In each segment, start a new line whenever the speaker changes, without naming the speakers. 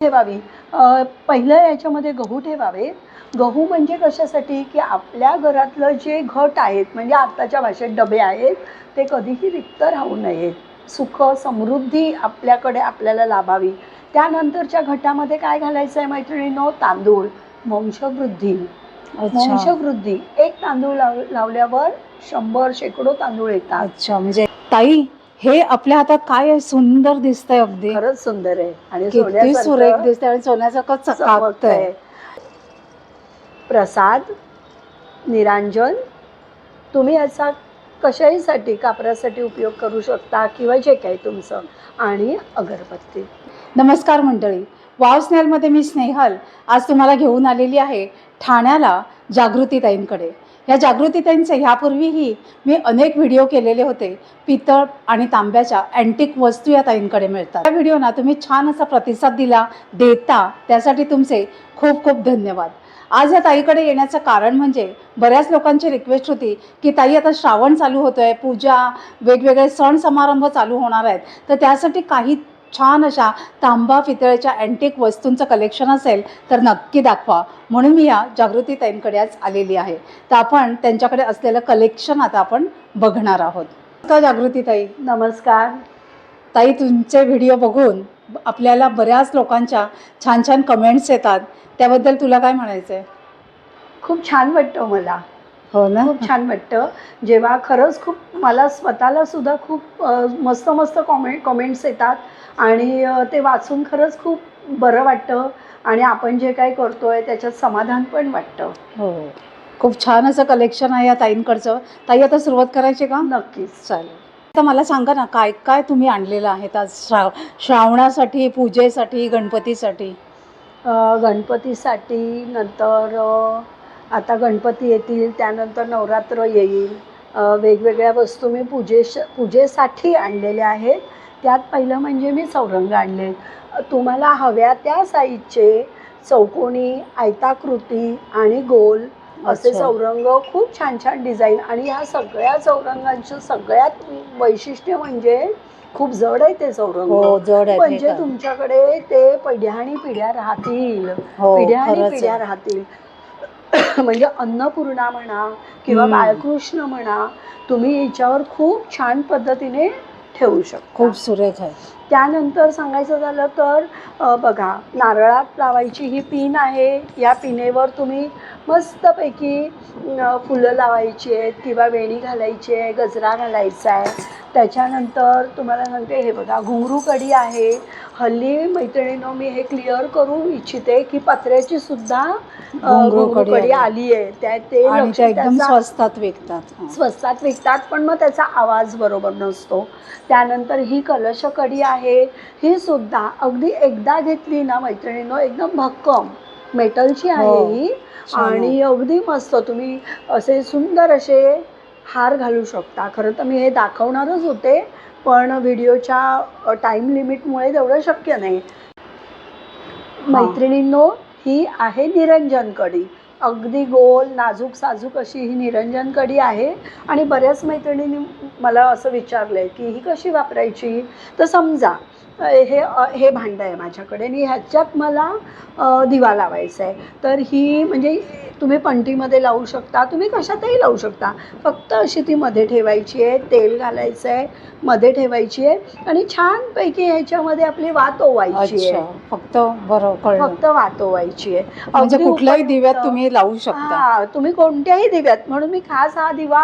ठेवावी. पहिलं याच्यामध्ये गहू ठेवावे. गहू म्हणजे कशासाठी? की आपल्या घरातलं जे घट आहेत म्हणजे आत्ताच्या भाषेत डबे आहेत ते कधीही रिक्त राहू नयेत सुख समृद्धी आपल्याकडे आपल्याला लाभावी. त्यानंतरच्या घटामध्ये काय घालायचं आहे मैत्रिणीनो? तांदूळ. वंशवृद्धी. वंशवृद्धी. एक तांदूळ लाव लावल्यावर शंभर शेकडो तांदूळ येतात.
अच्छा म्हणजे ताई हे आपल्या हातात काय आहे? सुंदर दिसतंय अगदी.
खरंच सुंदर आहे. आणि
किती
सोन्यासारखं
सुरेख दिसतंय आणि सोन्यासारखं चकाकतंय.
चमकतंय. प्रसाद निरांजन तुम्ही याचा कशाहीसाठी कापरासाठी उपयोग करू शकता किंवा जे काही तुमचं? आणि अगरबत्ती.
नमस्कार मंडळी. वाव स्नेहलमध्ये मी स्नेहल. आज तुम्हाला घेऊन आलेली आहे ठाण्याला जागृतीताईंकडे ह्या जागृतीताईंचे ह्यापूर्वीही मी अनेक व्हिडिओ केलेले होते पितळ आणि तांब्याच्या अँटिक वस्तू या ताईंकडे मिळतात. त्या व्हिडिओना तुम्ही छान असा प्रतिसाद दिला देता त्यासाठी तुमचे खूप खूप धन्यवाद. आज या ताईकडे येण्याचं कारण म्हणजे बऱ्याच लोकांची रिक्वेस्ट होती की ताई आता श्रावण चालू होतोय पूजा वेगवेगळे सण समारंभ चालू होणार आहेत तर त्यासाठी काही छान अशा तांबा पितळेच्या अँटिक वस्तूंचं कलेक्शन असेल तर नक्की दाखवा. म्हणून मी या जागृती ताईंकडे आज आलेली आहे. तर आपण त्यांच्याकडे असलेलं कलेक्शन आता आपण बघणार आहोत. का जागृती ताई.
नमस्कार.
ताई तुमचे व्हिडिओ बघून आपल्याला बऱ्याच लोकांच्या छान छान कमेंट्स येतात. त्याबद्दल तुला काय म्हणायचं आहे
खूप छान वाटतं मला.
हो ना?
खूप छान वाटतं. जेव्हा खरंच खूप मला स्वतःला सुद्धा खूप मस्त मस्त कॉमेंट कमेंट्स येतात. आणि ते वाचून खरंच खूप बरं वाटतं. आणि आपण जे काही करतोय त्याच्यात समाधान पण वाटतं.
हो. खूप छान असं कलेक्शन आहे या ताईंकडचं. ताई आता सुरुवात करायची का?
नक्कीच.
चालेल. तर मला सांगा ना काय काय तुम्ही आणलेलं आहेत आज श्राव श्रावणासाठी पूजेसाठी गणपतीसाठी?
गणपतीसाठी नंतर आता गणपती येतील त्यानंतर नवरात्र येईल. वेगवेगळ्या वस्तू मी पूजेश पूजेसाठी आणलेल्या आहेत. त्यात पहिलं म्हणजे मी चौरंग आणले. तुम्हाला हव्या त्या साईजचे चौकोनी आयताकृती आणि गोल असे. चौरंग खूप छान छान डिझाईन आणि ह्या सगळ्या चौरंगांचं सगळ्यात वैशिष्ट्य म्हणजे खूप जड आहे ते चौरंग
हो जड
म्हणजे तुमच्याकडे ते पिढ्या आणि पिढ्या राहतील.
हो
पिढ्या आणि पिढ्या. राहतील. म्हणजे अन्नपूर्णा म्हणा किंवा. बाळकृष्ण म्हणा तुम्ही याच्यावर खूप छान पद्धतीने ठेवू शकता.
खूप सुरेख आहे.
त्यानंतर सांगायचं झालं तर बघा नारळात लावायची ही पिन आहे. या पिनेवर तुम्ही मस्तपैकी फुलं लावायची आहेत किंवा वेणी घालायची आहे गजरा घालायचा आहे. त्याच्यानंतर तुम्हाला सांगते हे बघा घुंगरू कडी आहे हल्ली मैत्रिणीनं मी हे क्लिअर करू इच्छिते की पत्र्याची सुद्धा
घुंगरू कडी.
आली आहे त्या ते
एकदम स्वस्तात विकतात हा.
स्वस्तात विकतात पण मग त्याचा आवाज बरोबर नसतो त्यानंतर ही कलश कडी आहे ही सुद्धा अगदी एकदा घेतली ना मैत्रिणीनं एकदम भक्कम मेटलची आहे
हो.
ही
आहे.
आणि अगदी मस्त तुम्ही असे सुंदर असे हार घालू शकता. खरं तर मी हे दाखवणारच होते पण व्हिडिओच्या टाईम लिमिटमुळे तेवढं शक्य नाही. मैत्रिणींनो ही आहे निरंजन कडी. अगदी गोल नाजूक साजूक अशी ही निरंजन कडी आहे. आणि बऱ्याच मैत्रिणींनी मला असं विचारलं आहे की ही कशी वापरायची? तर समजा हे हे भांडं आहे माझ्याकडे. आणि ह्याच्यात मला दिवा लावायचा आहे. तर ही म्हणजे तुम्ही पंटीमध्ये लावू शकता. तुम्ही कशातही लावू शकता. फक्त अशी ती मध्ये ठेवायची आहे. तेल घालायचं आहे. मध्ये ठेवायची आहे. आणि छानपैकी ह्याच्यामध्ये आपली वात ओवायची आहे.
फक्त बरं कळलं.
फक्त वात ओवायची आहे.
म्हणजे कुठल्याही. दिव्यात तुम्ही लावू शकता.
हा तुम्ही कोणत्याही दिव्यात. म्हणून मी खास हा दिवा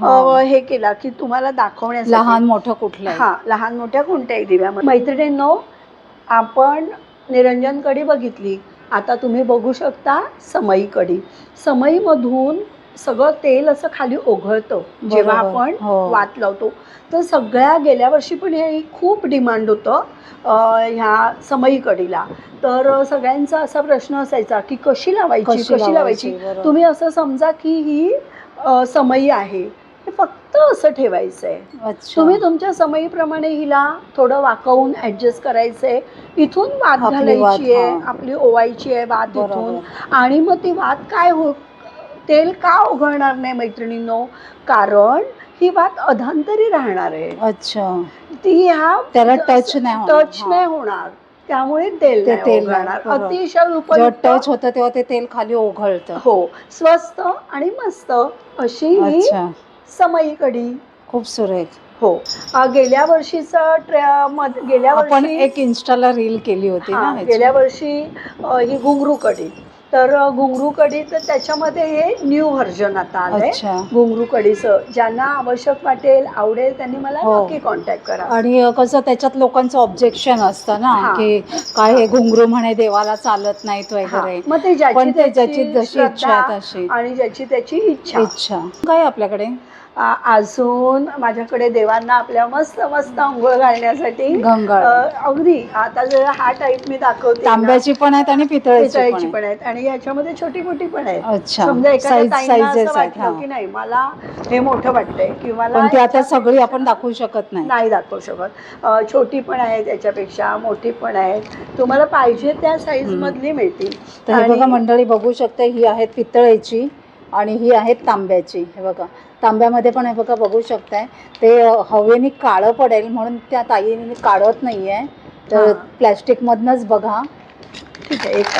हा.
हे केला की तुम्हाला दाखवण्यासाठी.
लहान मोठं कुठलंही.
हा लहान मोठ्या कोणत्याही दिव्यामध्ये. मैत्रिणींनो आपण निरंजन कडी बघितली. आता तुम्ही बघू शकता समई कडी समईमधून सगळं तेल असं खाली ओघळतं जेव्हा
बरोबर.
आपण
हो.
वात लावतो. तर सगळ्या गेल्या वर्षी पण हे खूप डिमांड होतं अ, ह्या समई कढीला तर सगळ्यांचा असा प्रश्न असायचा की कशी लावायची
कशी
कशी लावायची?
बरोबर.
तुम्ही असं समजा की ही अ, समई आहे. हे फक्त असं ठेवायचं आहे तुम्ही तुमच्या समयीप्रमाणे हिला थोडं वाकवून ऍडजस्ट करायचंय. इथून वात, घालायची आहे. आपली ओवायची आहे वात इथून आणि मग ती वात काय हो तेल का ओघळणार नाही मैत्रिणींनो? कारण ही वात अधांतरी राहणार आहे.
अच्छा.
ती ह्या
त्याला touch नाही.
टच. नाही होणार. त्यामुळे तेल
तेल.
अतिशय उपयुक्त
टच होतं तेव्हा ते तेल खाली ओघळतं.
हो. स्वस्त आणि मस्त अशी ही समई कढी
खूप सुरेख
हो. अ, गेल्या वर्षीचं ट्रे- मध- गेल्या
आपण
वर्षी
एक इन्स्टाला रील केली होती
हा,
ना ह्याची.
गेल्या वर्षी अ, ही घुंगरू कढी तर अ, घुंगरू कढी तर त्याच्यामध्ये हे न्यू व्हर्जन आता आलंय.
अच्छा.
घुंगरू कढीचं ज्यांना आवश्यक वाटेल आवडेल त्यांनी मला
हो.
नक्की कॉन्टॅक्ट करा.
आणि कसं त्याच्यात लोकांचं ऑब्जेक्शन असतं ना
हा.
की काय हे घुंगरू म्हणे देवाला चालत नाहीत
हा,
वगैरे.
मग ते ज्याची
पण ते ज्याची
त्याची
जशी इच्छा
श्रद्धा
तशी.
आणि ज्याची त्याची इच्छा.
इच्छा. काय आपल्याकडे?
अजून माझ्याकडे देवांना आपल्या मस्त मस्त अंघोळ घालण्यासाठी अगदी. आता जर हा टाईप मी दाखवते
तांब्याची पण आहेत आणि पितळेची पण
आहेत. आणि याच्यामध्ये छोटी मोठी पण आहेत.
अच्छा.
समजा एखाद्या
आहेत
की नाही मला हे मोठं वाटतंय किंवा
ती आता सगळी आपण दाखवू शकत नाही.
नाही दाखवू शकत. छोटी पण आहे त्याच्यापेक्षा मोठी पण आहे तुम्हाला पाहिजे त्या साईज. मधली मिळतील.
तर बघा मंडळी बघू शकते ही आहेत पितळेची आणि ही आहेत तांब्याची. हे बघा. तांब्यामध्ये पण हे बघा बघू शकताय. ते हवेने काळं पडेल म्हणून त्या ताईने काढत नाही आहे तर. प्लॅस्टिकमधनंच बघा.
ठीक आहे एक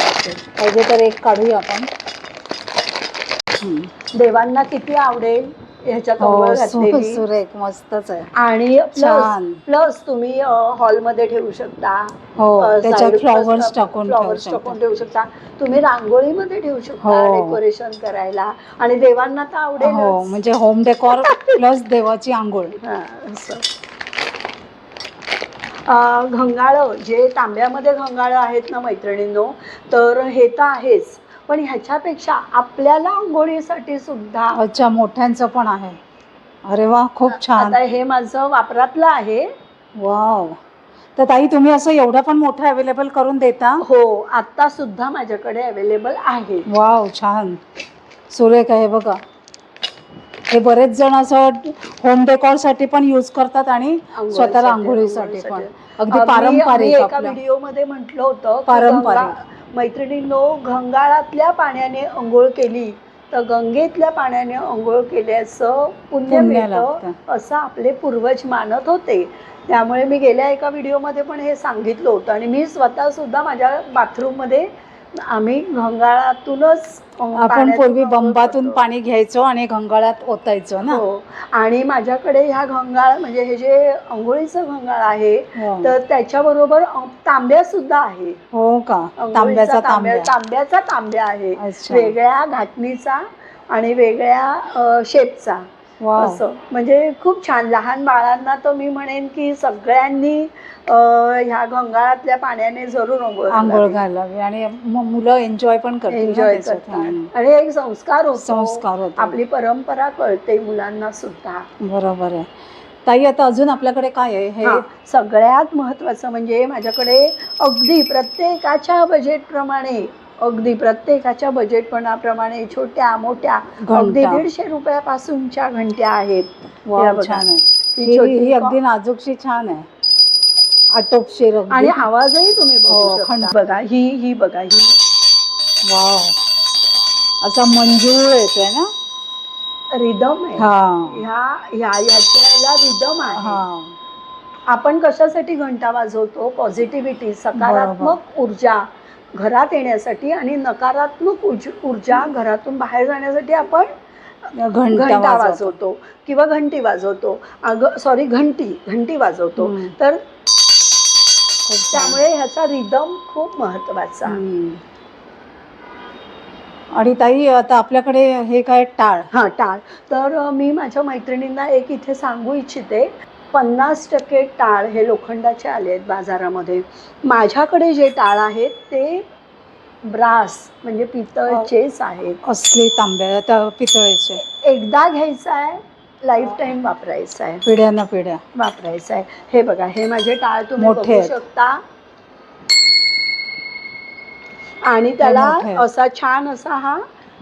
पाहिजे तर एक काढूया आपण.
देवांना किती आवडेल? ह्याच्यात अंघोळ
हो
घातलेली.
सुरेख मस्तच आहे.
आणि प्लस
छान.
प्लस तुम्ही हॉलमध्ये ठेवू शकता.
हो त्याच्यात फ्लॉवर्स टाकून ठेवू शकतो.
टाकून ठेवू शकता. तुम्ही रांगोळीमध्ये ठेवू शकता
हो.
डेकोरेशन करायला. आणि देवांना तर आवडेल
हो म्हणजे होम डेकॉर प्लस देवाची आंघोळ.
घंगाळं जे तांब्यामध्ये घंगाळं आहेत ना मैत्रिणींनो तर हे तर आहेच. पण ह्याच्यापेक्षा आपल्याला आंघोळीसाठी सुद्धा
अच्छा मोठ्यांचं पण आहे. अरे वा खूप छान.
आता हे माझं वापरातलं आहे.
वाव. तर ताई तुम्ही असं एवढं पण मोठं अवेलेबल करून देता?
हो आता सुद्धा माझ्याकडे अवेलेबल आहे.
वाव छान. सुरेख आहे बघा. हे बरेच जण असं होम डेकॉरसाठी पण यूज करतात आणि स्वतःला आंघोळीसाठी पण. अगदी
अ, मी- मी
पारंपरिक
एका
आपलं
व्हिडिओमध्ये म्हटलं होतं की
पारंपरिक.
गंगा- मैत्रिणींनो घंगाळातल्या पाण्याने अंघोळ केली तर गंगेतल्या पाण्याने अंघोळ केल्याचं पुण्य मिळतं. असं आपले पूर्वज मानत होते त्यामुळे मी गेल्या एका व्हिडिओमध्ये पण हे सांगितलं होतं आणि मी स्वतः सुद्धा माझ्या बाथरूममध्ये आम्ही घंगाळातूनच
आपण पूर्वी बंबातून. पाणी घ्यायचो आणि गंगाळात ओतायचो ना?
हो. आणि माझ्याकडे ह्या घंगाळ म्हणजे हे जे अंघोळीचं घंगाळ आहे
हो.
तर त्याच्याबरोबर तांब्या सुद्धा आहे.
हो का? तांब्याचा
तांब्या
तांब्या.
तांब्याचा तांब्या आहे. वेगळ्या घाटणीचा आणि वेगळ्या शेपचा. असं. म्हणजे खूप छान. लहान बाळांना तर मी म्हणेन की सगळ्यांनी ह्या घंगाळातल्या पाण्याने जरूर
आंघोळ
घालावी.
आणि मुलं एन्जॉय पण
एन्जॉय. करतात. आणि एक संस्कार होतो.
संस्कार होतो.
आपली परंपरा कळते मुलांना सुद्धा.
बरोबर आहे. ताई आता अजून आपल्याकडे काय आहे? हे
सगळ्यात महत्त्वाचं म्हणजे माझ्याकडे अगदी प्रत्येकाच्या बजेटप्रमाणे अगदी प्रत्येकाच्या बजेटपणाप्रमाणे छोट्या मोठ्या अगदी दीडशे रुपयापासूनच्या घंट्या आहेत.
छान. आहे अगदी नाजूकशी छान आहे. आटोपशीर.
आणि आवाजही तुम्ही
हो, खंड.
बघा ही ही बघा ही.
वाव. असा मंजूळ येतोय ना?
रिदम आहे.
हा.
ह्या ह्या ह्याच्याला रिदम आहे.
हा.
आपण कशासाठी घंटा वाजवतो? पॉझिटिव्हिटी सकारात्मक ऊर्जा. घरात येण्यासाठी आणि नकारात्मक उज- ऊर्जा घरातून बाहेर जाण्यासाठी आपण
घंटा वाजवतो.
किंवा घंटी वाजवतो. अगं सॉरी घंटी घंटी वाजवतो. तर. त्यामुळे ह्याचा रिदम खूप
महत्त्वाचा. आणि ताई आता आपल्याकडे हे काय टाळ?
हा टाळ. तर मी माझ्या मैत्रिणींना एक इथे सांगू इच्छिते. पन्नास टक्के टाळ हे लोखंडाचे आले आहेत बाजारामध्ये. माझ्याकडे जे टाळ आहेत ते ब्रास म्हणजे पितळचेच आहेत.
असली तांब्या आता पितळेचे.
एकदा घ्यायचं आहे लाईफ टाईम वापरायचं आहे.
पिढ्या पिढ्या.
वापरायचं आहे. हे बघा हे माझे टाळ तुम्ही
मोठे
बघू
आहेत.
शकता. आणि त्याला
मोठे आहेत.
असा छान असा हा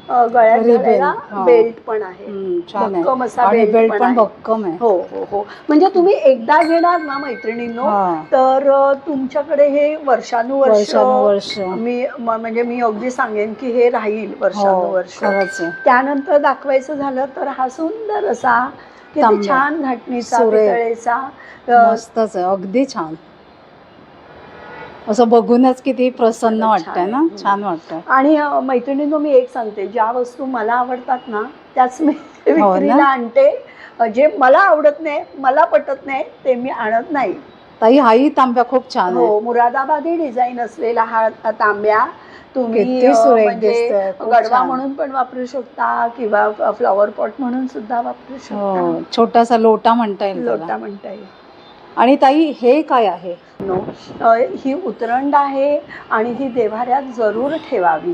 गळ्यात घालायला
हा.
बेल्ट पण आहे
हम्म, छान
भक्कम
आहे
असा
आणि
belt
बेल्ट
पण
पण
आहे.
भक्कम आहे
हो हो हो म्हणजे तुम्ही एकदा घेणार ना मैत्रिणींनो
हा.
तर अ, तुमच्याकडे हे वर्षानुवर्ष
वर्षानुवर्ष
मी म- म्हणजे मी अगदी सांगेन की हे राहील
हो
वर्षानुवर्ष
खरंच आहे
त्यानंतर दाखवायचं झालं तर हा सुंदर असा किती. छान घाटणीचा
सुरेख.
पितळेचा अ,
मस्तच आहे अगदी छान असं बघूनच किती प्रसन्न वाटतंय ना. छान वाटतंय.
आणि मैत्रिणींनो मी एक सांगते. ज्या वस्तू मला आवडतात ना त्याच मी
हो?
विक्रीला आणते. जे मला आवडत नाही मला पटत नाही ते मी आणत नाही.
ताई हाही तांब्या खूप छान
हो मुरादाबादी डिझाईन असलेला हा तांब्या तुम्ही म्हणजे गडवा. म्हणून पण वापरू शकता किंवा फ्लॉवर पॉट म्हणून सुद्धा वापरू
हो
शकता.
छोटासा लोटा म्हणता येईल.
लोटा म्हणता येईल.
आणि ताई हे काय आहे?
नो ही उतरंड आहे आणि ही देव्हाऱ्यात जरूर ठेवावी.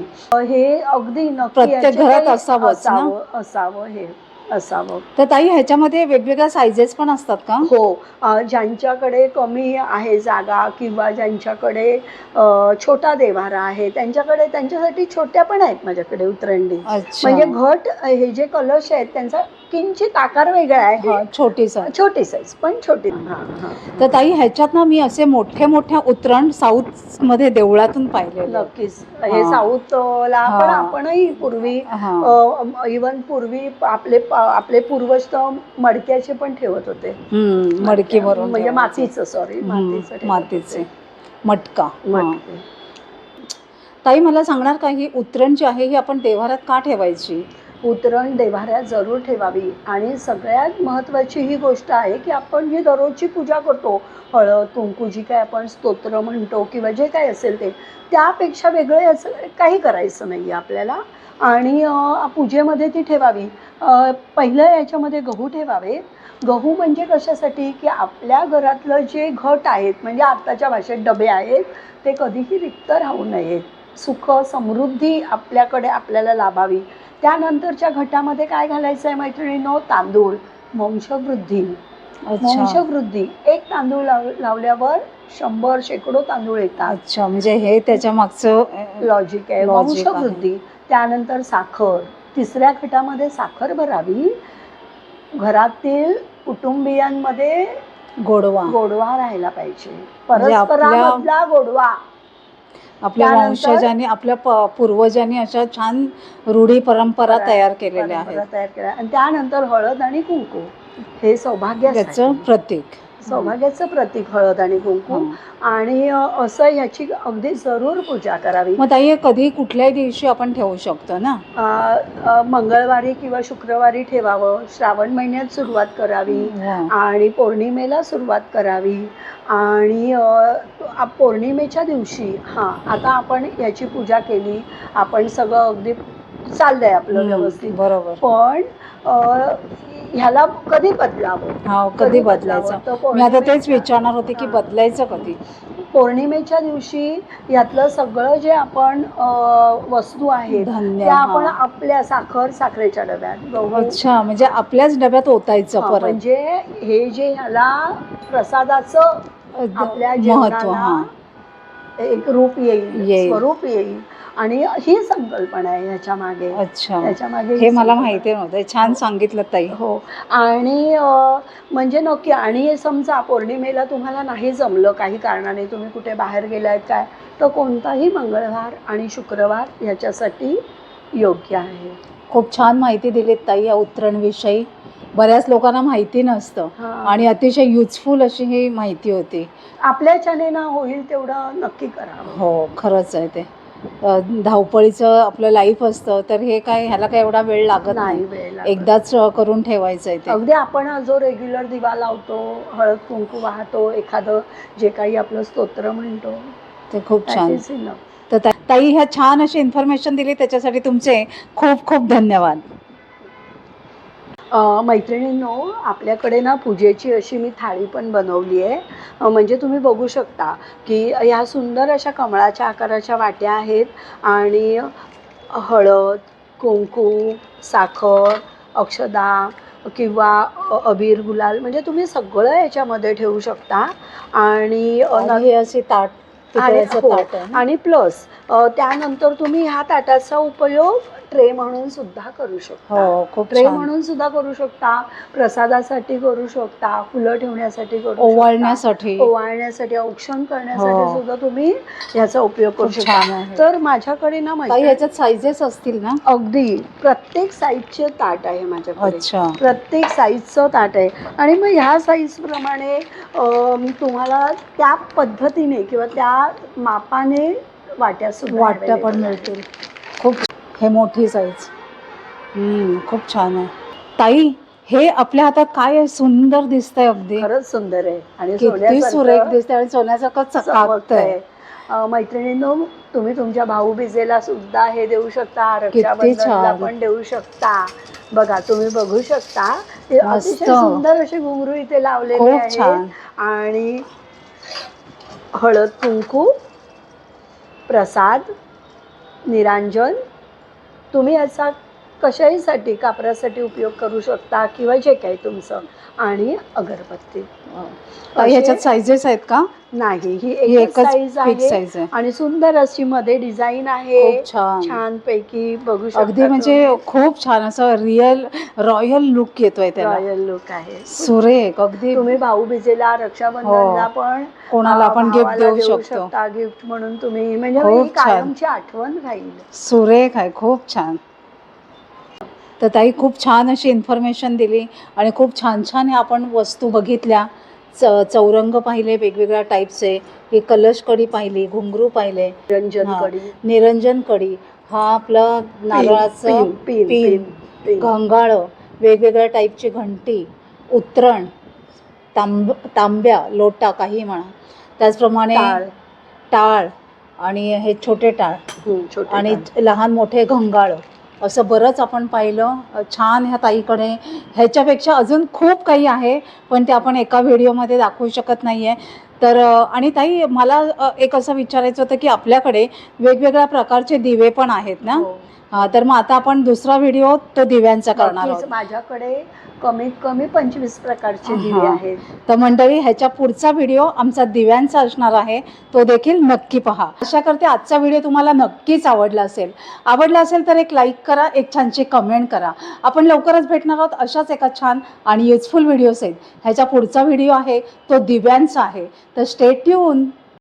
हे अगदी नक्की
प्रत्येक घरात ना?
असावं असावं हे. असावं.
तर ताई ह्याच्यामध्ये वेगवेगळ्या सायझेस पण असतात का?
हो. ज्यांच्याकडे कमी आहे जागा किंवा ज्यांच्याकडे छोटा देव्हारा आहे त्यांच्याकडे त्यांच्यासाठी छोट्या पण आहेत माझ्याकडे उतरंडी. म्हणजे घट हे जे कलश आहेत त्यांचा किंचित आकार वेगळा आहे.
हा, छोटी साईज
छोटी साईज पण छोटी. हा हा.
तर ताई ह्याच्यात ना मी असे मोठे मोठे उतरण साऊथमध्ये देवळातून पाहिलेले
नक्कीच. हे. साऊथला पण. आपणही पूर्वी इवन पूर्वी आपले आपले पूर्वज तर मडक्याचे पण ठेवत होते
मडकी भरून
म्हणजे
ठेवायचे.
मातीचं सॉरी मातीचं ठेवत
मातीचे
होते.
मटका हा.
मटके.
ताई मला सांगणार का ही उतरण जी आहे ही आपण देवारात का ठेवायची
उतरण देव्हाऱ्यात जरूर ठेवावी आणि सगळ्यात महत्त्वाची ही गोष्ट आहे की आपण जी दररोजची पूजा करतो हळद कुंकू जी काय आपण स्तोत्र म्हणतो किंवा जे काय असेल ते त्यापेक्षा वेगळे असं काही करायचं नाही आहे आपल्याला आणि पूजेमध्ये ती ठेवावी. पहिलं याच्यामध्ये गहू ठेवावे. गहू म्हणजे कशासाठी? की आपल्या घरातलं जे घट आहेत म्हणजे आत्ताच्या भाषेत डबे आहेत ते कधीही रिक्त राहू नयेत. सुख समृद्धी आपल्याकडे आपल्याला लाभावी. त्यानंतरच्या घटामध्ये काय घालायचं आहे मैत्रिणीनो? तांदूळ. वंशवृद्धी. वंशवृद्धी. एक तांदूळ लाव लावल्यावर शंभर शेकडो तांदूळ येतात.
अच्छा म्हणजे हे त्याच्या मागचं
लॉजिक आहे. वंशवृद्धी. त्यानंतर साखर. तिसऱ्या खटामध्ये साखर भरावी. घरातील कुटुंबियांमध्ये
गोडवा.
गोडवा राहायला पाहिजे.
म्हणजे
परस्परामधला गोडवा.
आपल्या वंशजांनी आपल्या प- पूर्वजांनी अशा छान रूढी परंपरा तयार केलेल्या आहेत.
तयार केल्या. आणि त्यानंतर हळद आणि कुंकू. हे सौभाग्याचं
प्रतीक.
सौभाग्याचं प्रतीक हळद आणि कुंकू.
हं.
आणि असं ह्याची अगदी जरूर पूजा करावी.
मग ताई हे कधी कुठल्याही दिवशी आपण ठेवू शकतो ना?
मंगळवारी किंवा शुक्रवारी ठेवावं. श्रावण महिन्यात सुरुवात करावी.
वा.
आणि पौर्णिमेला सुरुवात करावी. आणि पौर्णिमेच्या दिवशी हां आता आपण याची पूजा केली. आपण सगळं अगदी चाललंय आपलं व्यवस्थित.
बरोबर.
पण ह्याला कधी बदलावं?
हा कधी बदलायचं? मी आता तेच विचारणार होते की. बदलायचं कधी?
पौर्णिमेच्या दिवशी यातलं सगळं जे आपण वस्तू आहेत त्या आपण. आपल्या साखर साखरेच्या डब्यात
अच्छा म्हणजे आपल्याच डब्यात ओतायचं परत.
म्हणजे हे जे ह्याला प्रसादाचं आपल्या
महत्त्व
जेवणाला एक रूप येईल
येईल.
स्वरूप येईल. आणि ही संकल्पना आहे ह्याच्या मागे.
अच्छा.
त्याच्यामागे
हे
ही
मला
संकल्पना.
माहिती नव्हतं. छान सांगितलं ताई.
हो. आणि अ, म्हणजे नक्की आणि समजा पौर्णिमेला तुम्हाला नाही जमलं काही कारणाने तुम्ही कुठे बाहेर गेलात काय तर कोणताही मंगळवार आणि शुक्रवार ह्याच्यासाठी योग्य आहे.
खूप छान माहिती दिलीत ताई या उतरणविषयी बऱ्याच लोकांना माहिती नसतं. आणि अतिशय युजफुल अशी ही माहिती होती.
आपल्याच्याने ना होईल तेवढं नक्की करावं
हो खरंच आहे ते. धावपळीचं आपलं लाईफ असतं तर हे काय ह्याला काय एवढा वेळ लागत
नाही.
एकदाच करून ठेवायचं आहे ते.
अगदी आपण जो रेग्युलर दिवा लावतो हळद कुंकू वाहतो एखादं जे काही आपलं स्तोत्र म्हणतो
ते खूप छान. तर ताई ह्या छान अशी इन्फॉर्मेशन दिली त्याच्यासाठी तुमचे खूप खूप धन्यवाद.
मैत्रिणींनो आपल्याकडे ना पूजेची अशी मी थाळी पण बनवली आहे. म्हणजे तुम्ही बघू शकता की ह्या सुंदर अशा कमळाच्या आकाराच्या वाट्या आहेत आणि हळद कुंकू साखर अक्षदा किंवा अबीर गुलाल म्हणजे तुम्ही सगळं याच्यामध्ये ठेवू शकता. आणि
आणि हे असे ताट
आणि हो? आणि प्लस त्यानंतर तुम्ही ह्या ताटाचा उपयोग ट्रे म्हणून सुद्धा करू शकता.
हो खूप
ट्रे
छान.
म्हणून सुद्धा करू शकता प्रसादासाठी करू शकता फुलं ठेवण्यासाठी करू शकता
ओवाळण्यासाठी.
ओवाळण्यासाठी औक्षण करण्यासाठी
हो.
सुद्धा तुम्ही याचा उपयोग करू
खूप
शकता.
छान आहे.
तर माझ्याकडे ना
ताई
मैत्रिणी-
ह्याच्यात साईजेस असतील ना?
अगदी. प्रत्येक साईजचे ताट आहे माझ्याकडे.
अच्छा.
प्रत्येक साईजचं ताट आहे. आणि मग ह्या साईजप्रमाणे अम, तुम्हाला त्या पद्धतीने किंवा त्या मापाने वाट्या सुद्धा
वाट्या पण
available
मिळतील. खूप हे मोठी साईज हम्म, खूप छान आहे. ताई हे आपल्या हातात काय आहे? सुंदर दिसतंय अगदी.
खरंच सुंदर आहे. आणि
किती
सोन्यासारखं
सुरेख दिसते आणि सोन्यासारखं चकाकतंय.
चमकतंय. अं, मैत्रिणींनो तुम्ही तुमच्या भाऊ बिजेला सुद्धा हे देऊ शकता. रक्षाबंधनला
छान.
पण देऊ शकता. बघा तुम्ही बघू शकता. हे
मस्त.
अतिशय सुंदर असे घुंगरू इथे लावलेले
खूप
आहेत.
छान.
आणि हळद कुंकू प्रसाद निरांजन. तुम्ही याचा कशाहीसाठी कापरासाठी उपयोग करू शकता किंवा जे काही तुमचं? आणि अगरबत्ती. असे-
ह्याच्यात साईजेस आहेत का?
नाही ही
ही
एकच
एकच
साईज
फिक्स
आहे
साईज आहे.
आणि सुंदर अशी मध्ये डिझाईन आहे.
खूप छान.
छान पैकी बघू शकता
अगदी म्हणजे खूप छान असं रिअल रॉयल लुक येतोय त्याला.
रॉयल लुक आहे.
सुरेख अगदी.
तुम्ही भाऊ बिजेला रक्षाबंधनला
हो.
पण
कोणाला आपण गिफ्ट देऊ शकतो.
शकता गिफ्ट म्हणून तुम्ही म्हणजे
खूप
ही
छान.
कायमची आठवण राहील.
सुरेख आहे खूप छान. तर ताई खूप छान अशी इन्फॉर्मेशन दिली आणि खूप छान छान आपण वस्तू बघितल्या. च चौरंग पाहिले वेगवेगळ्या टाईपचे ही कलश कडी पाहिली घुंगरू पाहिले.
रंजन
हा.
कडी.
निरंजन कडी. हा आपलं नारळाचं
पिन
घंगाळं वेगवेगळ्या टाईपची घंटी उतरण तांब तांब्या लोटा काही म्हणा. त्याचप्रमाणे
टाळ.
आणि हे छोटे टाळ. आणि. लहान मोठे घंगाळ असं बरंच आपण पाहिलं. छान ह्या ताईकडे. ह्याच्यापेक्षा अजून खूप काही आहे पण ते आपण एका व्हिडिओमध्ये दाखवू शकत नाही आहे तर आणि ताई मला एक असं विचारायचं होतं की आपल्याकडे वेगवेगळ्या प्रकारचे दिवे पण आहेत ना?
हो.
तर मग आता आपण दुसरा व्हिडिओ तो दिव्यांचा करणार आहोत.
माझ्याकडे कमीत कमी पंचवीस प्रकारचे दिवे. आहेत.
तर मंडळी ह्याच्या पुढचा व्हिडिओ आमचा दिव्यांचा असणार आहे. तो देखील नक्की पहा. आशा करते आजचा व्हिडिओ तुम्हाला नक्कीच आवडला असेल. आवडला असेल तर एक लाईक करा एक छानशी कमेंट करा. आपण लवकरच भेटणार आहोत अशाच एका छान आणि युजफुल व्हिडिओ आहेत ह्याच्या पुढचा व्हिडिओ आहे तो दिव्यांचा आहे. तर स्टे ट्यून